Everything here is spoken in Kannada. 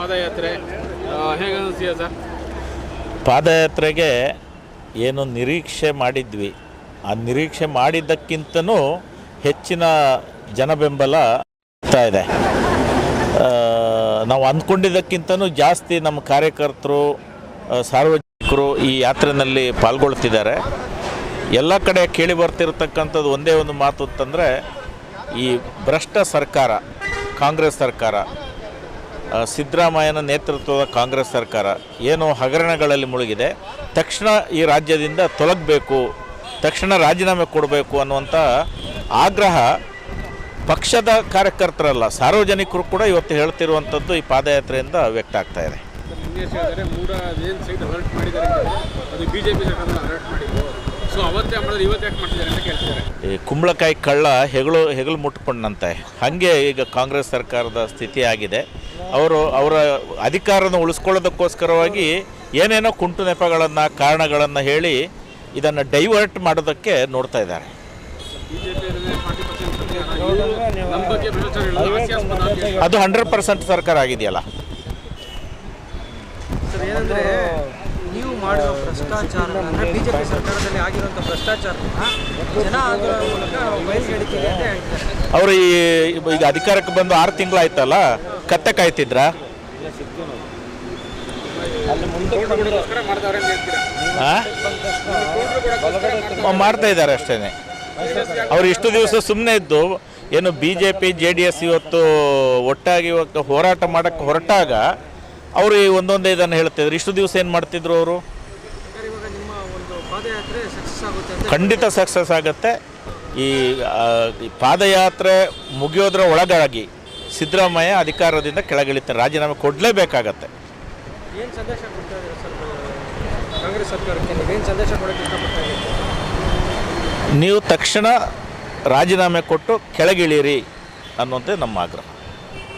ಪಾದಯಾತ್ರೆ ಹೇಗೆ ಸರ್? ಪಾದಯಾತ್ರೆಗೆ ಏನು ನಿರೀಕ್ಷೆ ಮಾಡಿದ್ವಿ. ಆ ನಿರೀಕ್ಷೆ ಮಾಡಿದ್ದಕ್ಕಿಂತನೂ ಹೆಚ್ಚಿನ ಜನಬೆಂಬಲ ಆಗ್ತಾ ಇದೆ. ನಾವು ಅಂದ್ಕೊಂಡಿದ್ದಕ್ಕಿಂತನೂ ಜಾಸ್ತಿ ನಮ್ಮ ಕಾರ್ಯಕರ್ತರು ಸಾರ್ವಜನಿಕರು ಈ ಯಾತ್ರೆಯಲ್ಲಿ ಪಾಲ್ಗೊಳ್ತಿದ್ದಾರೆ. ಎಲ್ಲ ಕಡೆ ಕೇಳಿ ಬರ್ತಿರತಕ್ಕಂಥದ್ದು ಒಂದೇ ಒಂದು ಮಾತು ಅಂತಂದರೆ ಈ ಭ್ರಷ್ಟ ಸರ್ಕಾರ, ಕಾಂಗ್ರೆಸ್ ಸರ್ಕಾರ ಸಿದ್ದರಾಮಯ್ಯನ ನೇತೃತ್ವದ ಕಾಂಗ್ರೆಸ್ ಸರ್ಕಾರ ಏನು ಹಗರಣಗಳಲ್ಲಿ ಮುಳುಗಿದೆ, ತಕ್ಷಣ ಈ ರಾಜ್ಯದಿಂದ ತೊಲಗಬೇಕು, ತಕ್ಷಣ ರಾಜೀನಾಮೆ ಕೊಡಬೇಕು ಅನ್ನುವಂಥ ಆಗ್ರಹ ಪಕ್ಷದ ಕಾರ್ಯಕರ್ತರಲ್ಲ, ಸಾರ್ವಜನಿಕರು ಕೂಡ ಇವತ್ತು ಹೇಳ್ತಿರುವಂಥದ್ದು ಈ ಪಾದಯಾತ್ರೆಯಿಂದ ವ್ಯಕ್ತ ಆಗ್ತಾ ಇದೆ. ಈ ಕುಂಬಳಕಾಯಿ ಕಳ್ಳ ಹೆಗಲು ಹೆಗಲು ಮುಟ್ಕೊಂಡಂತೆ. ಹಾಗೆ ಈಗ ಕಾಂಗ್ರೆಸ್ ಸರ್ಕಾರದ ಸ್ಥಿತಿ ಆಗಿದೆ. ಅವರು ಅವರ ಅಧಿಕಾರವನ್ನು ಉಳಿಸ್ಕೊಳ್ಳೋದಕ್ಕೋಸ್ಕರವಾಗಿ ಏನೇನೋ ಕುಂಟು ನೆಪಗಳನ್ನು ಕಾರಣಗಳನ್ನು ಹೇಳಿ ಇದನ್ನು ಡೈವರ್ಟ್ ಮಾಡೋದಕ್ಕೆ ನೋಡ್ತಾ ಇದ್ದಾರೆ. ಅದು ಹಂಡ್ರೆಡ್ ಪರ್ಸೆಂಟ್ ಸರ್ಕಾರ ಆಗಿದೆಯಲ್ಲ? ಮಾಡಿರೋ ಭ್ರಷ್ಟಾಚಾರ ಅಂದ್ರೆ ಬಿಜೆಪಿ ಸರ್ಕಾರದಲ್ಲಿ ಆಗಿರುವಂಥ ಭ್ರಷ್ಟಾಚಾರನ ಜನ ಆಂದೋಲನ ಮೂಲಕ ಬಯಲ್ಗೆಡಿತೀವಿ ಅಂತ ಹೇಳ್ತಾರೆ. ಅವರು ಈ ಈಗ ಅಧಿಕಾರಕ್ಕೆ ಬಂದು ಆರು ತಿಂಗಳಾಯ್ತಲ್ಲ ಕತ್ತೆ ಕಾಯ್ತಿದ್ರಾ? ಓಟ್ ಕೊಡೋದಕ್ಕೋಸ್ಕರ ಮಾಡ್ತಾರೆ ಅಂತ ಹೇಳ್ತೀರಾ? ಆ? ಆ, ಮಾಡ್ತಾ ಇದ್ದಾರೆ ಅಷ್ಟೇ ಅವ್ರು ಇಷ್ಟು ದಿವಸ ಸುಮ್ಮನೆ ಇದ್ದು ಏನು B J P J D S ಇವತ್ತು ಒಟ್ಟಾಗಿ ಇವತ್ತು ಹೋರಾಟ ಮಾಡೋಕ್ಕೆ ಹೊರಟಾಗ ಅವರು ಈ ಒಂದೊಂದೇ ಇದನ್ನು ಹೇಳ್ತಿದ್ರು ಇಷ್ಟು ದಿವಸ ಏನು ಮಾಡ್ತಿದ್ರು ಅವರು? ಖಂಡಿತ ಸಕ್ಸಸ್ ಆಗುತ್ತೆ. ಈ ಪಾದಯಾತ್ರೆ ಮುಗಿಯೋದ್ರ ಒಳಗಾಗಿ ಸಿದ್ದರಾಮಯ್ಯ ಅಧಿಕಾರದಿಂದ ಕೆಳಗಿಳಿತಾರೆ ರಾಜೀನಾಮೆ ಕೊಡಲೇಬೇಕಾಗತ್ತೆ. ನೀವು? ತಕ್ಷಣ ರಾಜೀನಾಮೆ ಕೊಟ್ಟು ಕೆಳಗಿಳಿಯಿರಿ ಅನ್ನೋದೇ ನಮ್ಮ ಆಗ್ರಹ.